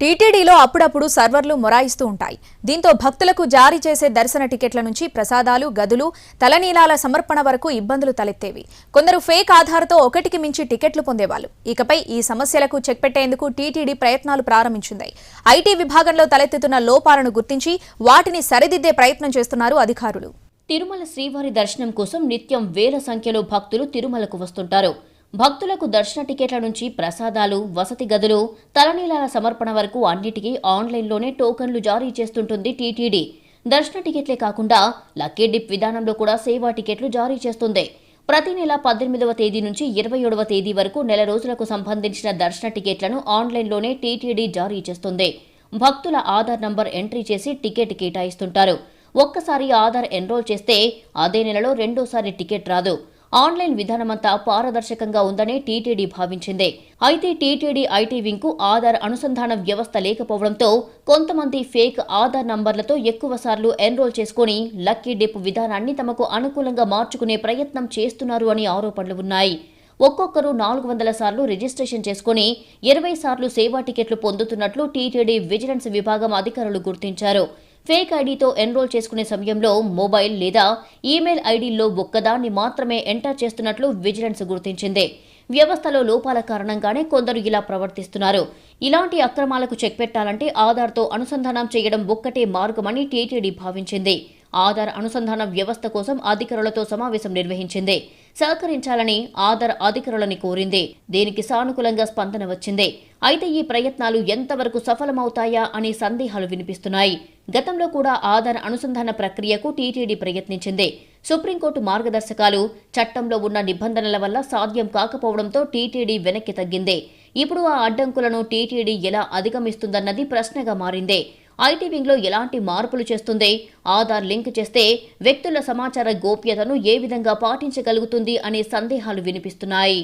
టీటీడీలో అప్పుడప్పుడు సర్వర్లు మొరాయిస్తూ ఉంటాయి. దీంతో భక్తులకు జారీ చేసే దర్శన టికెట్ల నుంచి ప్రసాదాలు గదులు తలనీలాల సమర్పణ వరకు ఇబ్బందులు తలెత్తేవి. కొందరు ఫేక్ ఆధార్తో ఒకటికి మించి టికెట్లు పొందేవాళ్ళు. ఇకపై ఈ సమస్యలకు చెక్ పెట్టేందుకు టీటీడీ ప్రయత్నాలు ప్రారంభించింది. ఐటీ విభాగంలో తలెత్తుతున్న లోపాలను గుర్తించి వాటిని సరిదిద్దే ప్రయత్నం చేస్తున్నారు అధికారులు. తిరుమల శ్రీవారి దర్శనం కోసం నిత్యం వేల సంఖ్యలో భక్తులు తిరుమలకు వస్తుంటారు. భక్తులకు దర్శన టికెట్ల నుంచి ప్రసాదాలు వసతి గదులు తలనీలాల సమర్పణ వరకు అన్నిటికీ ఆన్లైన్లోనే టోకన్లు జారీ చేస్తుంటుంది టీటీడీ. దర్శన టికెట్లే కాకుండా లక్కీ డిప్ విధానంలో కూడా సేవా టికెట్లు జారీ చేస్తుంది. ప్రతి నెల పద్దెనిమిదవ తేదీ నుంచి ఇరవై ఏడవ తేదీ వరకు నెల రోజులకు సంబంధించిన దర్శన టికెట్లను ఆన్లైన్లోనే టీటీడీ జారీ చేస్తుంది. భక్తుల ఆధార్ నంబర్ ఎంట్రీ చేసి టికెట్ కేటాయిస్తుంటారు. ఒక్కసారి ఆధార్ ఎన్రోల్ చేస్తే అదే నెలలో రెండోసారి టికెట్ రాదు. ఆన్లైన్ విధానమంతా పారదర్శకంగా ఉందని టీటీడీ భావించింది. అయితే టీటీడీ ఐటీ వింగ్కు ఆధార్ అనుసంధాన వ్యవస్థ లేకపోవడంతో కొంతమంది ఫేక్ ఆధార్ నంబర్లతో ఎక్కువ సార్లు ఎన్రోల్ చేసుకుని లక్కీ డిప్ విధానాన్ని తమకు అనుకూలంగా మార్చుకునే ప్రయత్నం చేస్తున్నారు అని ఆరోపణలు ఉన్నాయి. ఒక్కొక్కరు నాలుగు వందల సార్లు రిజిస్ట్రేషన్ చేసుకుని ఇరవై సార్లు సేవా టికెట్లు పొందుతున్నట్లు టీటీడీ విజిలెన్స్ విభాగం అధికారులు గుర్తించారు. ఫేక్ ఐడితో ఎన్రోల్ చేసుకునే సమయంలో మొబైల్ లేదా ఈమెయిల్ ఐడీల్లో ఒక్కదాన్ని మాత్రమే ఎంటర్ చేస్తున్నట్లు విజిలెన్స్ గుర్తించింది. వ్యవస్థలో లోపాల కారణంగానే కొందరు ఇలా ప్రవర్తిస్తున్నారు. ఇలాంటి అక్రమాలకు చెక్ పెట్టాలంటే ఆధార్తో అనుసంధానం చేయడం ఒక్కటే మార్గమని టీటీడీ భావించింది. ఆధార్ అనుసంధాన వ్యవస్థ కోసం అధికారులతో సమావేశం నిర్వహించింది. సహకరించాలని ఆధార్ అధికారులని కోరింది. దీనికి సానుకూలంగా స్పందన వచ్చింది. అయితే ఈ ప్రయత్నాలు ఎంతవరకు సఫలమవుతాయా అనే సందేహాలు వినిపిస్తున్నాయి. గతంలో కూడా ఆధార్ అనుసంధాన ప్రక్రియకు టీటీడీ ప్రయత్నించింది. సుప్రీంకోర్టు మార్గదర్శకాలు చట్టంలో ఉన్న నిబంధనల వల్ల సాధ్యం కాకపోవడంతో టీటీడీ వెనక్కి తగ్గింది. ఇప్పుడు ఆ అడ్డంకులను టీటీడీ ఎలా అధిగమిస్తుందన్నది ప్రశ్నగా మారింది. ఐటీ వింగ్లో ఎలాంటి మార్పులు చేస్తుంది? ఆధార్ లింక్ చేస్తే వ్యక్తుల సమాచార గోప్యతను ఏ విధంగా పాటించగలుగుతుంది అనే సందేహాలు వినిపిస్తున్నాయి.